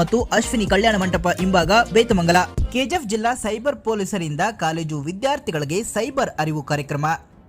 ಮತ್ತು ಅಶ್ವಿನಿ ಕಲ್ಯಾಣ ಮಂಟಪ ಹಿಂಭಾಗ ಬೇತಮಂಗಲ. ಕೆಜಿಎಫ್ ಜಿಲ್ಲಾ ಸೈಬರ್ ಪೊಲೀಸರಿಂದ ಕಾಲೇಜು ವಿದ್ಯಾರ್ಥಿಗಳಿಗೆ ಸೈಬರ್ ಅರಿವು ಕಾರ್ಯಕ್ರಮ.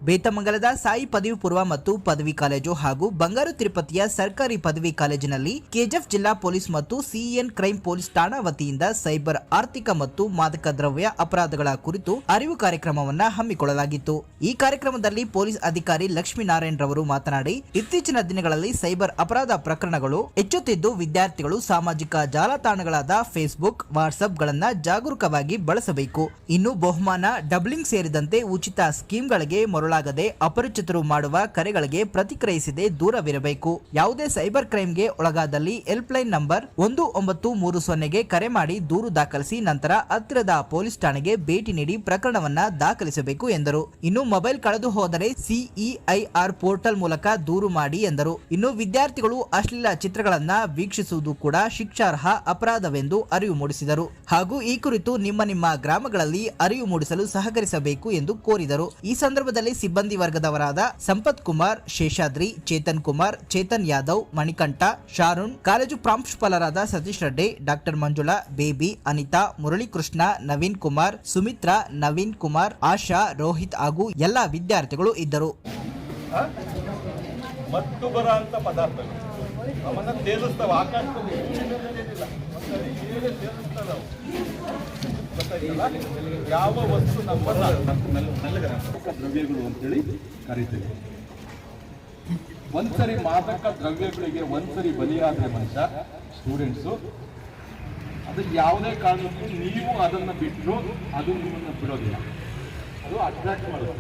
ಬೇತಮಂಗಲದ ಸಾಯಿ ಪದವಿ ಪೂರ್ವ ಮತ್ತು ಪದವಿ ಕಾಲೇಜು ಹಾಗೂ ಬಂಗಾರು ತಿರುಪತಿಯ ಸರ್ಕಾರಿ ಪದವಿ ಕಾಲೇಜಿನಲ್ಲಿ ಕೆಜಿಎಫ್ ಜಿಲ್ಲಾ ಪೊಲೀಸ್ ಮತ್ತು ಸಿಇಎನ್ ಕ್ರೈಂ ಪೊಲೀಸ್ ಠಾಣಾ ವತಿಯಿಂದ ಸೈಬರ್ ಆರ್ಥಿಕ ಮತ್ತು ಮಾದಕ ದ್ರವ್ಯ ಅಪರಾಧಗಳ ಕುರಿತು ಅರಿವು ಕಾರ್ಯಕ್ರಮವನ್ನು ಹಮ್ಮಿಕೊಳ್ಳಲಾಗಿತ್ತು. ಈ ಕಾರ್ಯಕ್ರಮದಲ್ಲಿ ಪೊಲೀಸ್ ಅಧಿಕಾರಿ ಲಕ್ಷ್ಮೀನಾರಾಯಣ್ ರವರು ಮಾತನಾಡಿ, ಇತ್ತೀಚಿನ ದಿನಗಳಲ್ಲಿ ಸೈಬರ್ ಅಪರಾಧ ಪ್ರಕರಣಗಳು ಹೆಚ್ಚುತ್ತಿದ್ದು ವಿದ್ಯಾರ್ಥಿಗಳು ಸಾಮಾಜಿಕ ಜಾಲತಾಣಗಳಾದ ಫೇಸ್ಬುಕ್, ವಾಟ್ಸ್ಆಪ್ ಗಳನ್ನ ಜಾಗರೂಕವಾಗಿ ಬಳಸಬೇಕು. ಇನ್ನು ಬಹುಮಾನ ಡಬ್ಲಿಂಗ್ ಸೇರಿದಂತೆ ಉಚಿತ ಸ್ಕೀಮ್ಗಳಿಗೆ ಮರುಳಾಗದೆ ಅಪರಿಚಿತರು ಮಾಡುವ ಕರೆಗಳಿಗೆ ಪ್ರತಿಕ್ರಿಯಿಸದೆ ದೂರವಿರಬೇಕು. ಯಾವುದೇ ಸೈಬರ್ ಕ್ರೈಮ್ಗೆ ಒಳಗಾದಲ್ಲಿ ಹೆಲ್ಪ್ ಲೈನ್ ನಂಬರ್ ಒಂದು ಒಂಬತ್ತು ಮೂರು ಸೊನ್ನೆಗೆ ಕರೆ ಮಾಡಿ ದೂರು ದಾಖಲಿಸಿ ನಂತರ ಹತ್ತಿರದ ಪೊಲೀಸ್ ಠಾಣೆಗೆ ಭೇಟಿ ನೀಡಿ ಪ್ರಕರಣವನ್ನ ದಾಖಲಿಸಬೇಕು ಎಂದರು. ಇನ್ನು ಮೊಬೈಲ್ ಕಳೆದು ಹೋದರೆ ಸಿಇಐಆರ್ ಪೋರ್ಟಲ್ ಮೂಲಕ ದೂರು ಮಾಡಿ ಎಂದರು. ಇನ್ನು ವಿದ್ಯಾರ್ಥಿಗಳು ಅಶ್ಲೀಲ ಚಿತ್ರಗಳನ್ನ ವೀಕ್ಷಿಸುವುದು ಕೂಡ ಶಿಕ್ಷಾರ್ಹ ಅಪರಾಧವೆಂದು ಅರಿವು ಮೂಡಿಸಿದರು. ಹಾಗೂ ಈ ಕುರಿತು ನಿಮ್ಮ ನಿಮ್ಮ ಗ್ರಾಮಗಳಲ್ಲಿ ಅರಿವು ಮೂಡಿಸಲು ಸಹಕರಿಸಬೇಕು ಎಂದು ಕೋರಿದರು. ಈ ಸಂದರ್ಭದಲ್ಲಿ ಸಿಬ್ಬಂದಿ ವರ್ಗದವರಾದ ಸಂಪತ್ ಕುಮಾರ್, ಶೇಷಾದ್ರಿ, ಚೇತನ್ ಕುಮಾರ್, ಚೇತನ್ ಯಾದವ್, ಮಣಿಕಂಠ, ಶಾರುಣ್, ಕಾಲೇಜು ಪ್ರಾಂಶುಪಾಲರಾದ ಸತೀಶ್ ರೆಡ್ಡಿ, ಡಾಕ್ಟರ್ ಮಂಜುಳಾ, ಬೇಬಿ, ಅನಿತಾ, ಮುರಳೀಕೃಷ್ಣ, ನವೀನ್ ಕುಮಾರ್, ಸುಮಿತ್ರಾ, ನವೀನ್ ಕುಮಾರ್, ಆಶಾ, ರೋಹಿತ್ ಹಾಗೂ ಎಲ್ಲ ವಿದ್ಯಾರ್ಥಿಗಳು ಇದ್ದರು? ಮತ್ತು ಯಾವ ವಸ್ತು ನಮ್ಮನ್ನ ದ್ರವ್ಯಗಳು ಅಂತೇಳಿ ಕರಿತೀವಿ. ಒಂದ್ಸರಿ ಮಾದಕ ದ್ರವ್ಯಗಳಿಗೆ ಒಂದ್ಸರಿ ಬಲಿಯಾದ್ರೆ ಮನುಷ್ಯ, ಸ್ಟೂಡೆಂಟ್ಸು, ಅದು ಯಾವುದೇ ಕಾರಣಕ್ಕೂ ನೀವು ಅದನ್ನ ಬಿಟ್ಟರು ಅದು ನಿಮ್ಮನ್ನು ಬಿಡೋದಿಲ್ಲ. ಅದು ಅಟ್ರಾಕ್ಟ್ ಮಾಡೋದು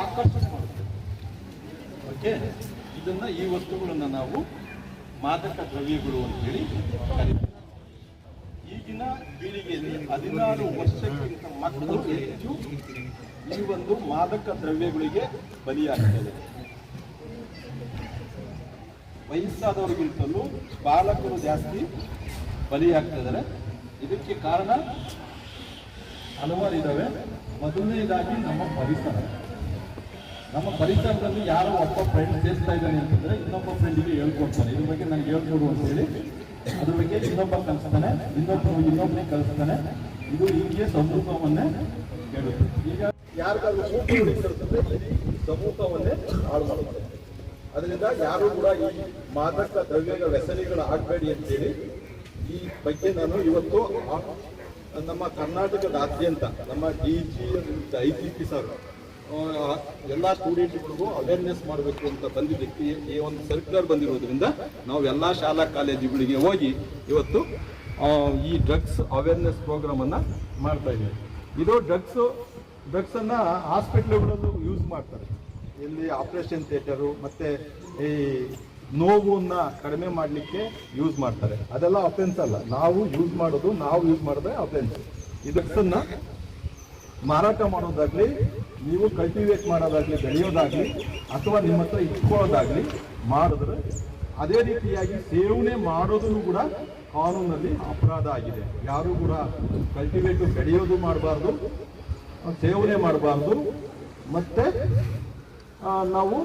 ಆಕರ್ಷಣೆ ಮಾಡುತ್ತೆ. ಓಕೆ? ಇದನ್ನ ಈ ವಸ್ತುಗಳನ್ನು ನಾವು ಮಾದಕ ದ್ರವ್ಯಗಳು ಅಂತೇಳಿ ಕರೀತೀವಿ ಈಗಿನ ಪೀಳಿಗೆಯಲ್ಲಿ ಹದಿನಾರು ವರ್ಷಕ್ಕಿಂತ ಮಕ್ಕಳು ಹೆಚ್ಚು ಈ ಒಂದು ಮಾದಕ ದ್ರವ್ಯಗಳಿಗೆ ಬಲಿಯಾಗ್ತದೆ ವಯಸ್ಸಾದವರಿಗಿಂತಲೂ ಬಾಲಕರು ಜಾಸ್ತಿ ಬಲಿಯಾಗ್ತಿದ್ದಾರೆ ಇದಕ್ಕೆ ಕಾರಣ ಹಲವಾರು ಇದ್ದಾವೆ ಮೊದಲನೇದಾಗಿ ನಮ್ಮ ಪರಿಸರ. ನಮ್ಮ ಪರಿಸರದಲ್ಲಿ ಯಾರೋ ಒಬ್ಬ ಫ್ರೆಂಡ್ ಸೇರ್ತಾ ಇದ್ದಾನೆ ಅಂತಂದ್ರೆ ಇನ್ನೊಬ್ಬ ಫ್ರೆಂಡಿಗೆ ಹೇಳ್ಕೊಡ್ತಾನೆ. ಇದ್ರ ಬಗ್ಗೆ ನಂಗೆ ಹೇಳ್ಕೊಡು ಅಂತ ಹೇಳಿ. ಅದ್ರ ಬಗ್ಗೆ ಇನ್ನೊಬ್ಬ ಕಲಿಸ್ತಾನೆ ಇನ್ನೊಬ್ಬ ಇನ್ನೊಬ್ಬನೇ ಕಲಿಸ್ತಾನೆ. ಇದು ಹೀಗೆ ಸಮೂಹವನ್ನೇ ಹೇಳುತ್ತೆ. ಈಗ ಯಾರಿಗಾದ್ರೂ ಸಮೂಹವನ್ನೇ ಹಾಳು ಮಾಡುತ್ತೆ. ಅದರಿಂದ ಯಾರು ಕೂಡ ಈ ಮಾದಕ ದ್ರವ್ಯಗಳ ವ್ಯಸನಿಗಳು ಆಗಬೇಡಿ ಅಂತೇಳಿ ಈ ಬಗ್ಗೆ ನಾನು ಇವತ್ತು ನಮ್ಮ ಕರ್ನಾಟಕದಾದ್ಯಂತ ನಮ್ಮ D G I G P sir ಎಲ್ಲ ಸ್ಟೂಡೆಂಟ್ಗಳಿಗೂ ಅವೇರ್ನೆಸ್ ಮಾಡಬೇಕು ಅಂತ ಬಂದಿದ್ದಕ್ಕೆ ಈ- ಈ ಒಂದು ಸರ್ಕ್ಯುಲರ್ ಬಂದಿರೋದ್ರಿಂದ ನಾವು ಎಲ್ಲ ಶಾಲಾ ಕಾಲೇಜುಗಳಿಗೆ ಹೋಗಿ ಇವತ್ತು ಈ ಡ್ರಗ್ಸ್ ಅವೇರ್ನೆಸ್ ಪ್ರೋಗ್ರಾಮನ್ನು ಮಾಡ್ತಾ ಇದ್ದೀವಿ. ಇದು ಡ್ರಗ್ಸು ಡ್ರಗ್ಸನ್ನು ಹಾಸ್ಪಿಟ್ಲುಗಳಲ್ಲೂ ಯೂಸ್ ಮಾಡ್ತಾರೆ. ಇಲ್ಲಿ ಆಪರೇಷನ್ ಥಿಯೇಟರು ಮತ್ತೆ ಈ ನೋವನ್ನ ಕಡಿಮೆ ಮಾಡಲಿಕ್ಕೆ ಯೂಸ್ ಮಾಡ್ತಾರೆ. ಅದೆಲ್ಲ ಅಫೆನ್ಸ್ ಅಲ್ಲ. ನಾವು ಯೂಸ್ ಮಾಡೋದು, ನಾವು ಯೂಸ್ ಮಾಡಿದ್ರೆ ಅಫೆನ್ಸ್ ಇದನ್ನ ಮಾರಾಟ ಮಾಡೋದಾಗ್ಲಿ, ನೀವು ಕಲ್ಟಿವೇಟ್ ಮಾಡೋದಾಗ್ಲಿ, ಬೆಳೆಯೋದಾಗ್ಲಿ, ಅಥವಾ ನಿಮ್ಮ ಹತ್ರ ಇಟ್ಕೊಳ್ಳೋದಾಗ್ಲಿ ಮಾಡಿದ್ರೆ ಅದೇ ರೀತಿಯಾಗಿ ಸೇವನೆ ಮಾಡೋದನ್ನು ಕೂಡ ಕಾನೂನಲ್ಲಿ ಅಪರಾಧ ಆಗಿದೆ. ಯಾರು ಕೂಡ ಕಲ್ಟಿವೇಟ್ ಬೆಳೆಯೋದು ಮಾಡಬಾರ್ದು, ಸೇವನೆ ಮಾಡಬಾರ್ದು, ಮತ್ತೆ ನಾವು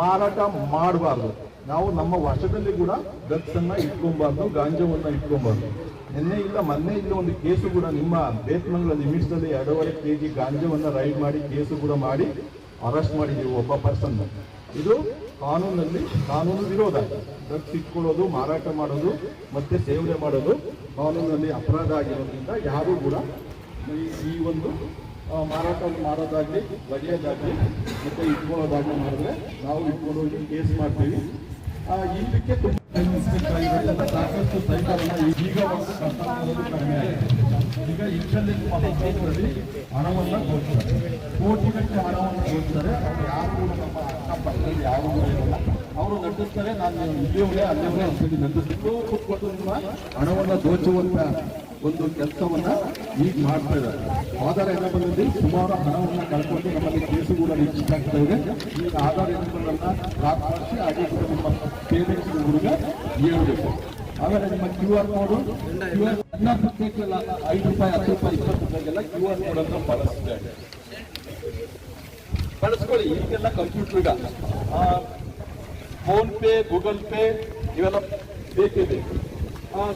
ಮಾರಾಟ ಮಾಡಬಾರ್ದು. ನಾವು ನಮ್ಮ ವಶದಲ್ಲಿ ಕೂಡ ಡ್ರಗ್ಸ್ ಅನ್ನ ಇಟ್ಕೊಬಾರ್ದು, ಗಾಂಜಾವನ್ನ ಇಟ್ಕೊಬಾರ್ದು. ನಿನ್ನೆ ಇಲ್ಲ, ಮೊನ್ನೆ ಇಲ್ಲ ಒಂದು ಕೇಸು ಕೂಡ ನಿಮ್ಮ ಬೇತ್ಮಂಗ್ಲ ನಿಮಿಷದಲ್ಲಿ ಎರಡೂವರೆ ಕೆ ಜಿ ಗಾಂಜಾವನ್ನ ರೈಡ್ ಮಾಡಿ, ಕೇಸು ಕೂಡ ಮಾಡಿ ಅರೆಸ್ಟ್ ಮಾಡಿದ್ದೀವಿ ಒಬ್ಬ ಪರ್ಸನ್ ಇದು ಕಾನೂನಲ್ಲಿ, ಕಾನೂನು ವಿರೋಧ. ಡ್ರಗ್ಸ್ ಇಟ್ಕೊಳ್ಳೋದು ಮಾರಾಟ ಮಾಡೋದು, ಮತ್ತೆ ಸೇವನೆ ಮಾಡೋದು ಕಾನೂನಲ್ಲಿ ಅಪರಾಧ ಆಗಿರೋದ್ರಿಂದ ಯಾರೂ ಕೂಡ ಈ- ಒಂದು ಮಾರಾಟ ಮಾಡೋದಾಗಲಿ ಬಡಿಯೋದಾಗ್ಲಿ ಮತ್ತೆ ಇಟ್ಕೊಳ್ಳೋದಾಗಲಿ ಮಾಡಿದ್ರೆ ನಾವು ಇಟ್ಕೊಂಡು ಹೋಗಿ ಕೇಸ್ ಮಾಡ್ತೀವಿ. ಇದಕ್ಕೆ ಈಗ ಕಡಿಮೆ ಆಗಿದೆ ಈಗ ಇಂಟರ್ನೆಟ್ ಮಹತ್ವದಲ್ಲಿ ಹಣವನ್ನು ಕೋಟಿಗಟ್ಟಲೆ ಹಣವನ್ನು ಅವರು ಯಾರು ನಮ್ಮ ಅಕ್ಕಪಕ್ಕದಲ್ಲಿ ಯಾರು ಇರಲ್ಲ ಅವರು ನಟಿಸ್ತಾರೆ ನಾನು ಇಲ್ಲಿಯವರೇ ಅಲ್ಲಿಯವರೇ ಅಂತೇಳಿ ನಿಮ್ಮ ಹಣವನ್ನು ದೋಚುವಂತ ಒಂದು ಕೆಲಸವನ್ನ ಈಗ ಮಾಡ್ತಾ ಇದ್ದಾರೆ. ಆಧಾರ ಎಲ್ಲ ಬಂದಿದೆ. ಸುಮಾರು ಹಣವನ್ನು ಕಳ್ಕೊಂಡು ನಮ್ಮಲ್ಲಿ ಕೂಡ ಆಗ್ತಾ ಇದೆ. ಈಗ ಆಧಾರ ಏನ ಲಾಕ್ ಮಾಡಿಸಿ ಹಾಗೆ ನಿಮ್ಮ ಪೇರೆಂಟ್ಸ್ ಹುಡುಗ ಹೇಳಬೇಕು. ಆಮೇಲೆ ನಿಮ್ಮ Q R code Q R ಸಣ್ಣ ಪುಸ್ತಕಕ್ಕೆಲ್ಲ ಐದು ರೂಪಾಯಿ, ಹತ್ತು ರೂಪಾಯಿ, ಇಪ್ಪತ್ತು ರೂಪಾಯಿಗೆಲ್ಲ ಕ್ಯೂ ಆರ್ ಕೋಡ್ ಅನ್ನು ಬಳಸ್ತಾರೆ ಬಳಸ್ಕೊಳ್ಳಿ. ಈಗೆಲ್ಲ ಕಂಪ್ಯೂಟರ್ ಈಗ ಫೋನ್ ಪೇ ಗೂಗಲ್ ಪೇ ಇವೆಲ್ಲ ಬೇಕೇ ಬೇಕು.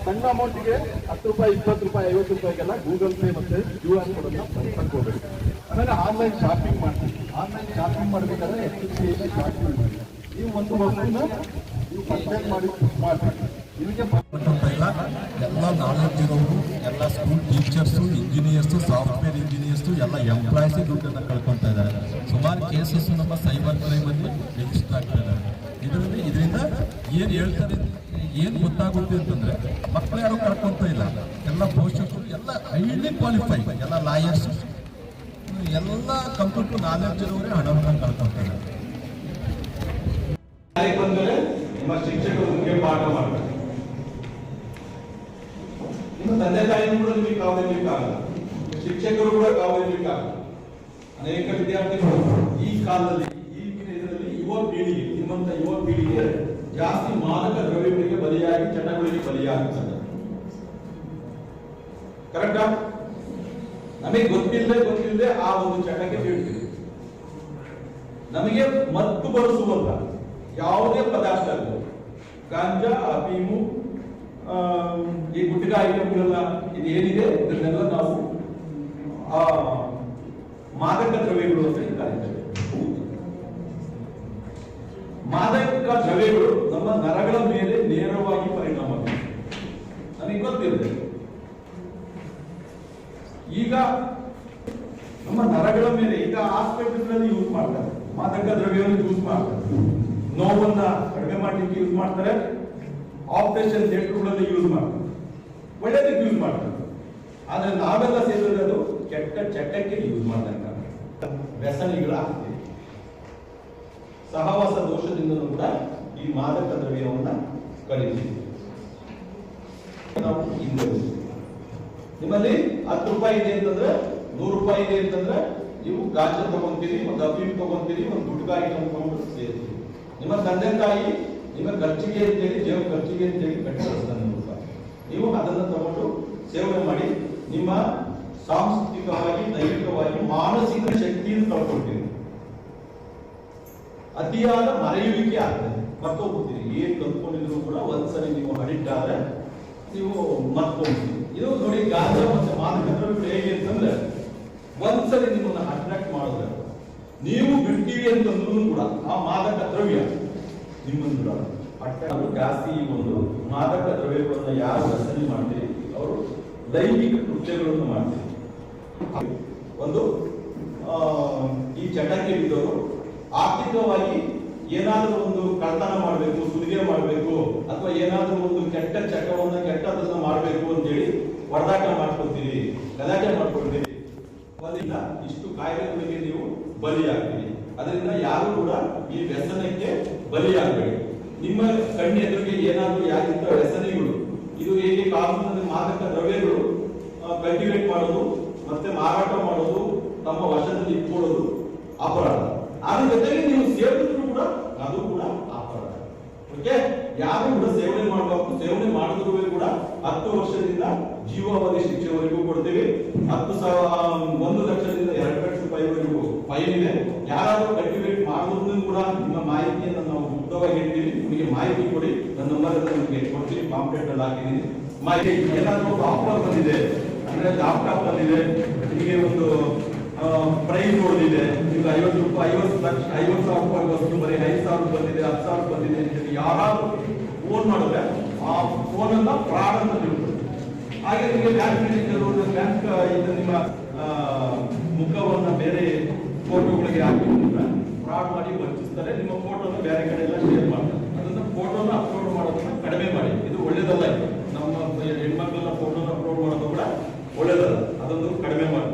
ಸಣ್ಣ ಅಮೌಂಟಿಗೆ ಹತ್ತು ರೂಪಾಯಿ, ಇಪ್ಪತ್ತು ರೂಪಾಯಿ, ಐವತ್ತು ರೂಪಾಯಿಗೆಲ್ಲ ಗೂಗಲ್ ಪೇ ಮತ್ತೆ ಕ್ಯೂ ಆರ್ ಕೋಡ್ ಅನ್ನ ತಗೋಬೇಕು ಆಮೇಲೆ ಆನ್ಲೈನ್ ಶಾಪಿಂಗ್ ಮಾಡ್ತೀವಿ. ಆನ್ಲೈನ್ ಶಾಪಿಂಗ್ ಮಾಡಬೇಕಾದ್ರೆ ಎಸ್ ಸಿ ಶಾಪಿಂಗ್ ಮಾಡಿ. ನೀವು ಒಂದು ವಸ್ತುನ ನೀವು ಪರ್ಚೇಸ್ ಮಾಡಿ ಮಾಡಬೇಕು. ನಿಮಗೆ ಎಲ್ಲ ನಾಲೆಡ್ಜ್ ಇರೋರು, ಎಲ್ಲ school teachers engineers software engineers ಎಲ್ಲ ಎಂಪ್ಲಾಯ್ಸ್ ದುಡ್ಡನ್ನು ಕಳ್ಕೊತಾ ಇದ್ದಾರೆ. ಸುಮಾರು ಕೇಸಸ್ ನಮ್ಮ ಸೈಬರ್ ಕ್ರೈಮಲ್ಲಿ ರಿಜಿಸ್ಟರ್ ಇದ್ದಾರೆ. ಇದರಲ್ಲಿ ಇದರಿಂದ ಏನು ಹೇಳ್ತಾರೆ? ಏನು ಗೊತ್ತಾಗುತ್ತೆ ಅಂತಂದ್ರೆ ಮಕ್ಕಳು ಯಾರು ಕರ್ಕೊಂತ ಇಲ್ಲ. ಎಲ್ಲ ಪೋಷಕರು, ಎಲ್ಲ ಹೈಲಿ ಕ್ವಾಲಿಫೈ ಎಲ್ಲ ಲಾಯರ್ಸ್ ಎಲ್ಲ ಕಂಪ್ಯೂಟರ್ ನಾಲೆಡ್ಜ್ ಇರೋರೇ ಹಣವನ್ನು ಬಂದರೆ ನಿಮ್ಮ ಶಿಕ್ಷಕರು ನಿಮಗೆ ಪಾಠ ಮಾಡ್ತಾರೆ. ನಿಮ್ಮ ತಂದೆ ತಾಯಿ ಕೂಡ ನಿಮಗೆ ಕಾವಲಿರ್ಲಿಕ್ಕಾಗಲ್ಲ ಶಿಕ್ಷಕರು ಕೂಡ ಕಾವಲಿರ್ಲಿಕ್ಕಾಗಲ್ಲ ಅನೇಕ ವಿದ್ಯಾರ್ಥಿಗಳು ಈ ಕಾಲದಲ್ಲಿ, ಈಗಿನ ಇದರಲ್ಲಿ ಯುವ ಪೀಳಿಗೆ ನಿಮ್ಮಂತ ಯುವ ಪೀಳಿಗೆ ಜಾಸ್ತಿ ಮಾದಕ ದ್ರವ್ಯಗಳಿಗೆ ಬಲಿಯಾಗಿ ಚಟಗಳಿಗೆ ಬಲಿಯಾಗುತ್ತದೆ. ಕರೆಕ್ಟಾ ನಮಗೆ ಗೊತ್ತಿಲ್ಲದೆ ಗೊತ್ತಿಲ್ಲದೆ ಆ ಒಂದು ಚಟಕ್ಕೆ ಬೀಳ್ತೀವಿ. ನಮಗೆ ಮತ್ತು ಬರೆಸುವಂತ ಯಾವುದೇ ಪದಾರ್ಥ ಆಗಲಿ. ಗಾಂಜಾ ಅಫೀಮು ಈ ಗುಟ್ಕ ಐಟಮ್ಗಳೆಲ್ಲ ಇದು ಏನಿದೆ ಇದನ್ನೆಲ್ಲ ನಾವು ಮಾದಕ ದ್ರವ್ಯಗಳು ಅಂತ ಮಾದಕ ದ್ರವ್ಯಗಳು ನಮ್ಮ ನರಗಳ ಮೇಲೆ ನೇರವಾಗಿ ಪರಿಣಾಮ. ನನಗೆ ಗೊತ್ತಿರುತ್ತೆ. ಈಗ ನಮ್ಮ ನರಗಳ ಮೇಲೆ ಈಗ ಆಸ್ಪತ್ರೆಗಳಲ್ಲಿ ಯೂಸ್ ಮಾಡ್ತಾರೆ. ಮಾದಕ ದ್ರವ್ಯವನ್ನು ಯೂಸ್ ಮಾಡ್ತಾರೆ. ನೋವನ್ನ ಕಡಿಮೆ ಮಾಡಲಿಕ್ಕೆ ಯೂಸ್ ಮಾಡ್ತಾರೆ. ಆಪರೇಷನ್ ಥಿಯೇಟರ್ಗಳಲ್ಲಿ ಯೂಸ್ ಮಾಡ್ತಾರೆ. ಒಳ್ಳೆದಕ್ಕೆ ಯೂಸ್ ಮಾಡ್ತಾರೆ. ಆದ್ರೆ ನಾವೆಲ್ಲ ಸೇರಿರೋದು ಕೆಟ್ಟ ಚಟಕ್ಕೆ ಯೂಸ್ ಮಾಡ್ದಂಗ ವ್ಯಸನಿಗಳಾಗ್ತೀವಿ ಸಹವಾಸ ದೋಷದಿಂದಲೂ ಕೂಡ ಈ ಮಾದಕ ದ್ರವ್ಯವನ್ನು ಕಲಿತೀವಿ ನಾವು ನಿಮ್ಮಲ್ಲಿ ಹತ್ತು ರೂಪಾಯಿ ಇದೆ ಅಂತಂದ್ರೆ ನೂರು ರೂಪಾಯಿ ಇದೆ ಅಂತಂದ್ರೆ ನೀವು ಗಾಜ ತಗೊಂತೀರಿ, ಒಂದು ಅಫೀಮ್ ತಗೊಂತೀರಿ, ಒಂದು ಐಟಮ್ ತಗೊಂಡು ಸೇರ್ತೀವಿ ನಿಮ್ಮ ತಂದೆ ತಾಯಿ ನಿಮ್ಮ ಖರ್ಚಿಗೆ ಅಂತೇಳಿ, ಜೀವ ಖರ್ಚಿಗೆ ಅಂತೇಳಿ ಕಟ್ಟಿಸ್ತಾನೆ ನೀವು ಅದನ್ನು ತಗೊಂಡು ಸೇವನೆ ಮಾಡಿ ನಿಮ್ಮ ಸಾಂಸ್ಕೃತಿಕವಾಗಿ ದೈಹಿಕವಾಗಿ ಅತಿಯಾದ ಮರೆಯುವಿಕೆ ಆಗ್ತದೆ. ಮರ್ತೋಗ್ಬಿಡ್ತೀರಿ. ಏನ್ ಕಲ್ತ್ಕೊಂಡಿದ್ರು ಕೂಡ ಒಂದ್ಸರಿ ನೀವು ಅಡಿಕ್ಟ್ ಆದ್ರೆ ನೀವು ಮರ್ತೋಗ್ತೀರಿ ಇದು ನೋಡಿ ಗಾಂಜಾ ಮತ್ತೆ ಮಾದಕ ದ್ರವ್ಯಗಳು ಹೇಗೆ ಅಂತಂದ್ರೆ ಒಂದ್ಸರಿ ನಿಮ್ಮನ್ನ ಅಟ್ರಾಕ್ಟ್ ಮಾಡಿದ್ರೆ ನೀವು ಬಿಡ್ತೀವಿ ಅಂತಂದ್ರೂ ಕೂಡ ಆ ಮಾದಕ ದ್ರವ್ಯ ನಿಮ್ಮನ್ನು ಬಿಡಲ್ಲ. ಅಟ್ರಾಕ್ಟ್ ಜಾಸ್ತಿ ಒಂದು ಮಾದಕ ದ್ರವ್ಯಗಳನ್ನ ಯಾರು ರಚನೆ ಮಾಡ್ತೀರಿ? ಅವರು ಲೈಂಗಿಕ ಕೃತ್ಯಗಳನ್ನು ಮಾಡ್ತೀರಿ. ಒಂದು ಈ ಚಟಕ್ಕೆ ಬಿದ್ದವರು ಆರ್ಥಿಕವಾಗಿ ಏನಾದರೂ ಒಂದು ಕಳ್ತನ ಮಾಡಬೇಕು, ಸುಲಿಗೆ ಮಾಡಬೇಕು, ಅಥವಾ ಏನಾದರೂ ಒಂದು ಕೆಟ್ಟ ಚಟವನ್ನು ಕೆಟ್ಟದನ್ನ ಮಾಡಬೇಕು ಅಂತೇಳಿ ಹೊಡೆದಾಟ ಮಾಡ್ಕೊತೀರಿ ಗಲಾಟೆ ಮಾಡ್ಕೊಳ್ತೀರಿ. ಅದರಿಂದ ಇಷ್ಟು ಕಾಯಿಲೆಗಳಿಗೆ ನೀವು ಬಲಿಯಾಗ್ತೀರಿ. ಅದರಿಂದ ಯಾರು ಕೂಡ ಈ ವ್ಯಸನಕ್ಕೆ ಬಲಿಯಾಗಬೇಡಿ. ನಿಮ್ಮ ಕಣ್ಣೆದುರಿಗೆ ಏನಾದರೂ ಯಾರಿಂತ ವ್ಯಸನಿಗಳು, ಇದು ಹೇಗೆ ಕಾನೂನಿನ ಮಾದಕ ದ್ರವ್ಯಗಳು ಕಲ್ಟಿವೇಟ್ ಮಾಡೋದು, ಮತ್ತೆ ಮಾರಾಟ ಮಾಡೋದು, ತಮ್ಮ ವಶದಲ್ಲಿ ಇಟ್ಕೊಳ್ಳೋದು ಅಪರಾಧ. ಅದ್ರ ಜೊತೆಗೆ ನೀವು ಸೇವಿಸಿದ್ರು ಕೂಡ ಅದು ಕೂಡ ಅಪರಾಧ ಓಕೆ ಯಾರು ಕೂಡ ಸೇವನೆ ಮಾಡಬೇಕು ಸೇವನೆ ಮಾಡಿದ್ರು ಕೂಡ ಹತ್ತು ವರ್ಷದಿಂದ ಜೀವಾವಧಿ ಶಿಕ್ಷೆವರೆಗೂ ಕೊಡ್ತೀವಿ. ಹತ್ತು ಸಾವಿರ ಒಂದು ಲಕ್ಷದಿಂದ ಎರಡು ಲಕ್ಷ ರೂಪಾಯಿವರೆಗೂ ಫೈನ್ ಇದೆ. ಯಾರಾದರೂ ಕಲ್ಟಿವೇಟ್ ಮಾಡಿದ್ರು ಕೂಡ ನಿಮ್ಮ ಮಾಹಿತಿಯನ್ನು ನಾವು ಮುಕ್ತವಾಗಿ ಹೇಳ್ತೀವಿ ನಿಮಗೆ ಮಾಹಿತಿ ಕೊಡಿ. ನನ್ನ ನಂಬರ್ ನಿಮಗೆ ಕೊಡ್ತೀನಿ ಪಾಂಪ್ಲೆಟ್ ಅಲ್ಲಿ ಹಾಕಿದ್ದೀನಿ ಮಾಹಿತಿ ಏನಾದರೂ ಆಫರ್ ಬಂದಿದೆ. ಅಂದ್ರೆ ಲ್ಯಾಪ್ಟಾಪ್ ಬಂದಿದೆ. ನಿಮಗೆ ಒಂದು ಪ್ರೈಸ್ ಹೊಡೆದಿದೆ ನಿಮ್ಗೆ ಐವತ್ತು ರೂಪಾಯಿ, ಐವತ್ತು ಲಕ್ಷ, ಐವತ್ತು ಸಾವಿರ ರೂಪಾಯಿ ವಸ್ತು ಬರೀ ಐದು ಸಾವಿರ ಬಂದಿದೆ, ಹತ್ತು ಸಾವಿರ ಬಂದಿದೆ ಅಂತ ಯಾರಾದ್ರೂ ಫೋನ್ ಮಾಡಿದ್ರೆ ಆ ಫೋನ್ ಅನ್ನ ಫ್ರಾಡ್ ಅಂತ ಹಾಗೆ ನಿಮಗೆ ಬ್ಯಾಂಕ್ ಮ್ಯಾನೇಜರ್ ಬ್ಯಾಂಕ್ ಇದು ನಿಮ್ಮ ಮುಖವನ್ನ ಬೇರೆ ಫೋಟೋಗಳಿಗೆ ಹಾಕಿ ಫ್ರಾಡ್ ಮಾಡಿ ವಂಚಿಸ್ತಾರೆ. ನಿಮ್ಮ ಫೋಟೋನ ಬೇರೆ ಕಡೆ ಎಲ್ಲ ಶೇರ್ ಮಾಡ್ತಾರೆ. ಅದನ್ನ ಫೋಟೋನ ಅಪ್ಲೋಡ್ ಮಾಡೋದನ್ನ ಕಡಿಮೆ ಮಾಡಿ. ಇದು ಒಳ್ಳೇದಲ್ಲ ನಮ್ಮ ಹೆಣ್ಮಕ್ಳೆಲ್ಲ ಫೋಟೋನ ಅಪ್ಲೋಡ್ ಮಾಡೋದು ಕೂಡ ಒಳ್ಳೇದಲ್ಲ. ಅದೊಂದು ಕಡಿಮೆ ಮಾಡಿ.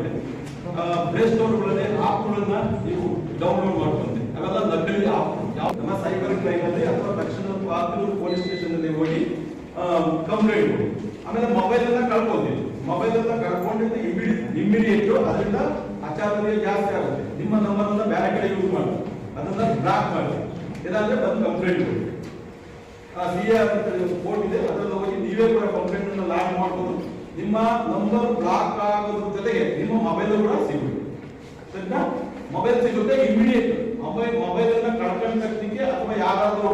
ಪ್ಲೇ ಸ್ಟೋರ್ಗಳಲ್ಲಿ ಆಪ್ಗಳನ್ನ ನೀವು ಡೌನ್ಲೋಡ್ ಮಾಡ್ಕೊಂಡ್ರಿ. ಅವೆಲ್ಲ ಲಭ್ಯ ಆಪ್ ಯಾವ ನಮ್ಮ ಸೈಬರ್ ಕ್ರೈಮ್ ಅಲ್ಲಿ ಅಥವಾ ತಕ್ಷಣ ಪಾತೂರು ಪೊಲೀಸ್ ಸ್ಟೇಷನ್ ಅಲ್ಲಿ ಹೋಗಿ ಕಂಪ್ಲೇಂಟ್ ಕೊಡಿ ಆಮೇಲೆ ಮೊಬೈಲ್ ಎಲ್ಲ ಕಳ್ಕೊತೀವಿ ಮೊಬೈಲ್ ಎಲ್ಲ ಕಳ್ಕೊಂಡಿದ್ದು ಇಮಿಡಿಯೇಟ್ ಇಮಿಡಿಯೇಟ್ ಅದರಿಂದ ಅಚಾತುರ್ಯ ಜಾಸ್ತಿ ಆಗುತ್ತೆ. ನಿಮ್ಮ ನಂಬರ್ ಅನ್ನ ಬೇರೆ ಕಡೆ ಯೂಸ್ ಮಾಡಿ ಅದನ್ನ ಬ್ಲಾಕ್ ಮಾಡಿ ಇದಾದ್ರೆ ಬಂದು ಕಂಪ್ಲೇಂಟ್ ಕೊಡಿ ಸಿ ಅಂತ ಕೋರ್ಟ್ ಇದೆ. ಅದರಲ್ಲಿ ಹೋಗಿ ನೀವೇ ಕೂಡ ಕಂಪ್ಲೇಂಟ್ ಲಾಗ್ ಮಾಡ್ಬೋದು ನಿಮ್ಮ ನಂಬರ್ ಬ್ಲಾಕ್ ಆಗೋದ್ರ ಜೊತೆಗೆ ನಿಮ್ಮ ಮೊಬೈಲ್ ಕೂಡ ಸಿಗುತ್ತೆ. ಸರಿನಾ? ಮೊಬೈಲ್ ಸಿಗುತ್ತೆ ಇಮಿಡಿಯೇಟ್ ಮೊಬೈಲ್ ಮೊಬೈಲ್ ಅನ್ನ ಕಳ್ಕೊಂಡಕ್ಕೆ ಅಥವಾ ಯಾರಾದ್ರೂ